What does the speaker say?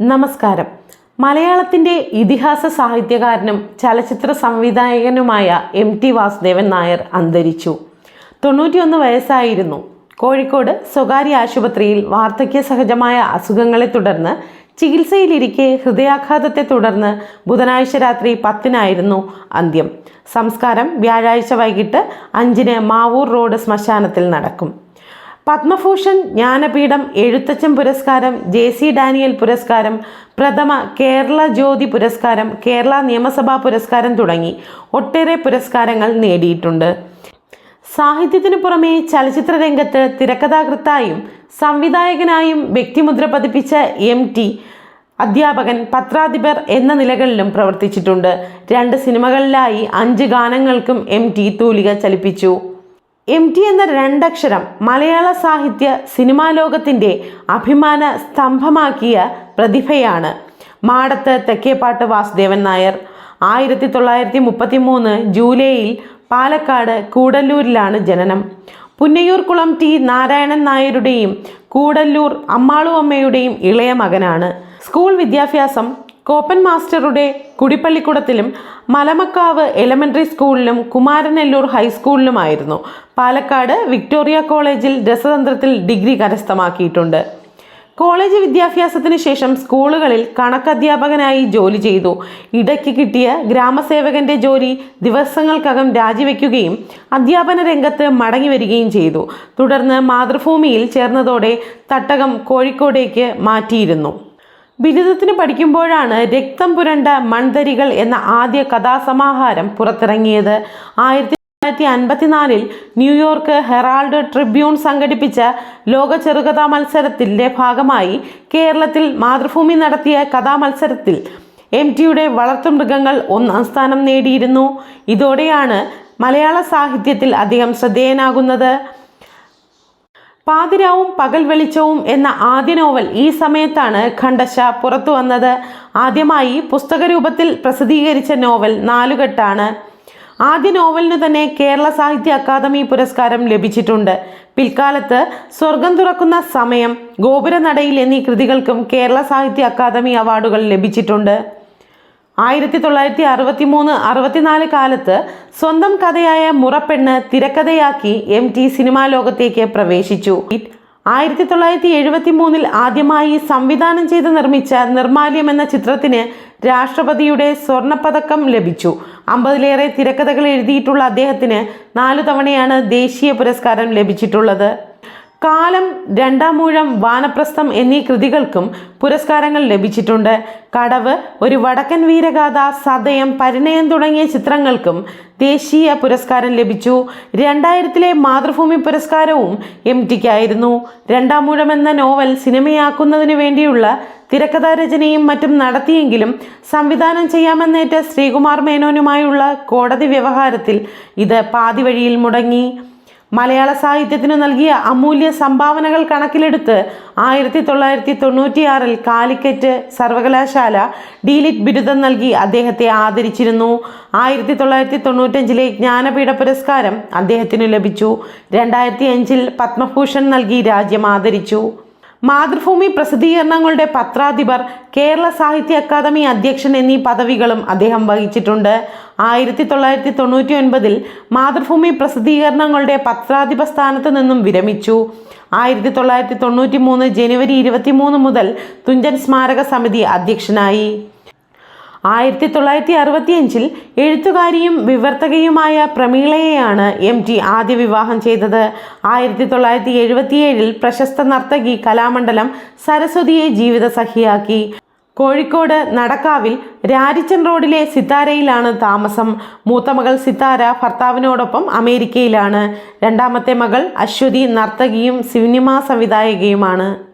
നമസ്കാരം. മലയാളത്തിന്റെ ഇതിഹാസ സാഹിത്യകാരനും ചലച്ചിത്ര സംവിധായകനുമായ എം ടി വാസുദേവൻ നായർ അന്തരിച്ചു. തൊണ്ണൂറ്റിയൊന്ന് വയസ്സായിരുന്നു. കോഴിക്കോട് സ്വകാര്യ ആശുപത്രിയിൽ വാർദ്ധക്യ സഹജമായ അസുഖങ്ങളെ തുടർന്ന് ചികിത്സയിലിരിക്കെ ഹൃദയാഘാതത്തെ തുടർന്ന് ബുധനാഴ്ച രാത്രി പത്തിനായിരുന്നു അന്ത്യം. സംസ്കാരം വ്യാഴാഴ്ച വൈകിട്ട് അഞ്ചിന് മാവൂർ റോഡ് ശ്മശാനത്തിൽ നടക്കും. പത്മഭൂഷൺ ജ്ഞാനപീഠം എഴുത്തച്ഛൻ പുരസ്കാരം ജെ സി ഡാനിയൽ പുരസ്കാരം പ്രഥമ കേരള ജ്യോതി പുരസ്കാരം കേരള നിയമസഭാ പുരസ്കാരം തുടങ്ങി ഒട്ടേറെ പുരസ്കാരങ്ങൾ നേടിയിട്ടുണ്ട്. സാഹിത്യത്തിനു പുറമേ ചലച്ചിത്ര രംഗത്ത് തിരക്കഥാകൃത്തായും സംവിധായകനായും വ്യക്തിമുദ്ര പതിപ്പിച്ച എം ടി അധ്യാപകൻ പത്രാധിപർ എന്ന നിലകളിലും പ്രവർത്തിച്ചിട്ടുണ്ട്. രണ്ട് സിനിമകളിലായി അഞ്ച് ഗാനങ്ങൾക്കും എം ടി തൂലിക ചലിപ്പിച്ചു. എം ടി എന്ന രണ്ടക്ഷരം മലയാള സാഹിത്യ സിനിമാ ലോകത്തിന്റെ അഭിമാന സ്തംഭമാക്കിയ പ്രതിഭയാണ്. മാടത്ത് തെക്കേപ്പാട്ട് വാസുദേവൻ നായർ. ആയിരത്തി തൊള്ളായിരത്തി മുപ്പത്തി മൂന്ന് ജൂലൈയിൽ പാലക്കാട് കൂടല്ലൂരിലാണ് ജനനം. പുന്നയൂർകുളം ടി നാരായണൻ നായരുടെയും കൂടല്ലൂർ അമ്മാളു അമ്മയുടെയും ഇളയ മകനാണ്. സ്കൂൾ വിദ്യാഭ്യാസം കോപ്പൻ മാസ്റ്ററുടെ കുടിപ്പള്ളിക്കുടത്തിലും മലമക്കാവ് എലമെന്ററി സ്കൂളിലും കുമാരനെല്ലൂർ ഹൈസ്കൂളിലുമായിരുന്നു. പാലക്കാട് വിക്ടോറിയ കോളേജിൽ രസതന്ത്രത്തിൽ ഡിഗ്രി കരസ്ഥമാക്കിയിട്ടുണ്ട്. കോളേജ് വിദ്യാഭ്യാസത്തിന് ശേഷം സ്കൂളുകളിൽ കണക്കധ്യാപകനായി ജോലി ചെയ്തു. ഇടയ്ക്ക് കിട്ടിയ ഗ്രാമസേവകന്റെ ജോലി ദിവസങ്ങൾക്കകം രാജിവെക്കുകയും അധ്യാപന രംഗത്ത് മടങ്ങി വരികയും ചെയ്തു. തുടർന്ന് മാതൃഭൂമിയിൽ ചേർന്നതോടെ തട്ടകം കോഴിക്കോടേക്ക് മാറ്റിയിരുന്നു. ബിരുദത്തിന് പഠിക്കുമ്പോഴാണ് രക്തം പുരണ്ട മൺതരികൾ എന്ന ആദ്യ കഥാസമാഹാരം പുറത്തിറങ്ങിയത്. ആയിരത്തി തൊള്ളായിരത്തി അൻപത്തിനാലിൽ ന്യൂയോർക്ക് ഹെറാൾഡ് ട്രിബ്യൂൺ സംഘടിപ്പിച്ച ലോക ചെറുകഥാ മത്സരത്തിന്റെ ഭാഗമായി കേരളത്തിൽ മാതൃഭൂമി നടത്തിയ കഥാമത്സരത്തിൽ എം ടിയുടെ വളർത്തുമൃഗങ്ങൾ ഒന്നാം സ്ഥാനം നേടിയിരുന്നു. ഇതോടെയാണ് മലയാള സാഹിത്യത്തിൽ അദ്ദേഹം ശ്രദ്ധേയനാകുന്നത്. പാതിരാവും പകൽ വെളിച്ചവും എന്ന ആദ്യ നോവൽ ഈ സമയത്താണ് ഖണ്ഡശ പുറത്തു വന്നത്. ആദ്യമായി പുസ്തകരൂപത്തിൽ പ്രസിദ്ധീകരിച്ച നോവൽ നാലുകെട്ടാണ്. ആദ്യ നോവലിന് തന്നെ കേരള സാഹിത്യ അക്കാദമി പുരസ്കാരം ലഭിച്ചിട്ടുണ്ട്. പിൽക്കാലത്ത് സ്വർഗം തുറക്കുന്ന സമയം ഗോപുരനടയിൽ എന്നീ കൃതികൾക്കും കേരള സാഹിത്യ അക്കാദമി അവാർഡുകൾ ലഭിച്ചിട്ടുണ്ട്. ആയിരത്തി തൊള്ളായിരത്തി അറുപത്തി മൂന്ന് അറുപത്തിനാല് കാലത്ത് സ്വന്തം കഥയായ മുറപ്പെണ്ണ് തിരക്കഥയാക്കി എം ടി സിനിമാ ലോകത്തേക്ക് പ്രവേശിച്ചു. ആയിരത്തി തൊള്ളായിരത്തി എഴുപത്തി മൂന്നിൽ ആദ്യമായി സംവിധാനം ചെയ്ത് നിർമ്മിച്ച നിർമാല്യം എന്ന ചിത്രത്തിന് രാഷ്ട്രപതിയുടെ സ്വർണപ്പതക്കം ലഭിച്ചു. അമ്പതിലേറെ തിരക്കഥകൾ എഴുതിയിട്ടുള്ള അദ്ദേഹത്തിന് നാലു തവണയാണ് ദേശീയ പുരസ്കാരം ലഭിച്ചിട്ടുള്ളത്. കാലം രണ്ടാമൂഴം വാനപ്രസ്ഥം എന്നീ കൃതികൾക്കും പുരസ്കാരങ്ങൾ ലഭിച്ചിട്ടുണ്ട്. കടവ് ഒരു വടക്കൻ വീരഗാഥ സതയം പരിണയം തുടങ്ങിയ ചിത്രങ്ങൾക്കും ദേശീയ പുരസ്കാരം ലഭിച്ചു. രണ്ടായിരത്തിലെ മാതൃഭൂമി പുരസ്കാരവും എം ടിക്കായിരുന്നു രണ്ടാമൂഴം എന്ന നോവൽ സിനിമയാക്കുന്നതിന് വേണ്ടിയുള്ള തിരക്കഥാരചനയും മറ്റും നടത്തിയെങ്കിലും സംവിധാനം ചെയ്യാമെന്നേറ്റ ശ്രീകുമാർ മേനോനുമായുള്ള കോടതി വ്യവഹാരത്തിൽ ഇത് പാതിവഴിയിൽ മുടങ്ങി. മലയാള സാഹിത്യത്തിന് നൽകിയ അമൂല്യ സംഭാവനകൾ കണക്കിലെടുത്ത് ആയിരത്തി തൊള്ളായിരത്തി തൊണ്ണൂറ്റിയാറിൽ കാലിക്കറ്റ് സർവകലാശാല ഡീലിറ്റ് ബിരുദം നൽകി അദ്ദേഹത്തെ ആദരിച്ചിരുന്നു. ആയിരത്തി തൊള്ളായിരത്തി തൊണ്ണൂറ്റഞ്ചിലെ ജ്ഞാനപീഠ പുരസ്കാരം അദ്ദേഹത്തിന് ലഭിച്ചു. രണ്ടായിരത്തി അഞ്ചിൽ പത്മഭൂഷൺ നൽകി രാജ്യം ആദരിച്ചു. മാതൃഭൂമി പ്രസിദ്ധീകരണങ്ങളുടെ പത്രാധിപർ കേരള സാഹിത്യ അക്കാദമി അധ്യക്ഷൻ എന്നീ പദവികളും അദ്ദേഹം വഹിച്ചിട്ടുണ്ട്. ആയിരത്തി തൊള്ളായിരത്തി തൊണ്ണൂറ്റി ഒൻപതിൽ മാതൃഭൂമി പ്രസിദ്ധീകരണങ്ങളുടെ പത്രാധിപ സ്ഥാനത്ത് നിന്നും വിരമിച്ചു. ആയിരത്തി തൊള്ളായിരത്തി തൊണ്ണൂറ്റി മൂന്ന് ജനുവരി ഇരുപത്തി മൂന്ന് മുതൽ തുഞ്ചൻ സ്മാരക സമിതി അധ്യക്ഷനായി. ആയിരത്തി തൊള്ളായിരത്തി അറുപത്തിയഞ്ചിൽ എഴുത്തുകാരിയും വിവർത്തകയുമായ പ്രമീളയെയാണ് എം ടി ആദ്യ വിവാഹം ചെയ്തത്. ആയിരത്തി തൊള്ളായിരത്തി എഴുപത്തിയേഴിൽ പ്രശസ്ത നർത്തകി കലാമണ്ഡലം സരസ്വതിയെ ജീവിതസഖിയാക്കി. കോഴിക്കോട് നടക്കാവിൽ രാരിച്ചൻ റോഡിലെ സിത്താരയിലാണ് താമസം. മൂത്ത മകൾ സിത്താര ഭർത്താവിനോടൊപ്പം അമേരിക്കയിലാണ്. രണ്ടാമത്തെ മകൾ അശ്വതി നർത്തകിയും സിനിമാ സംവിധായകയുമാണ്.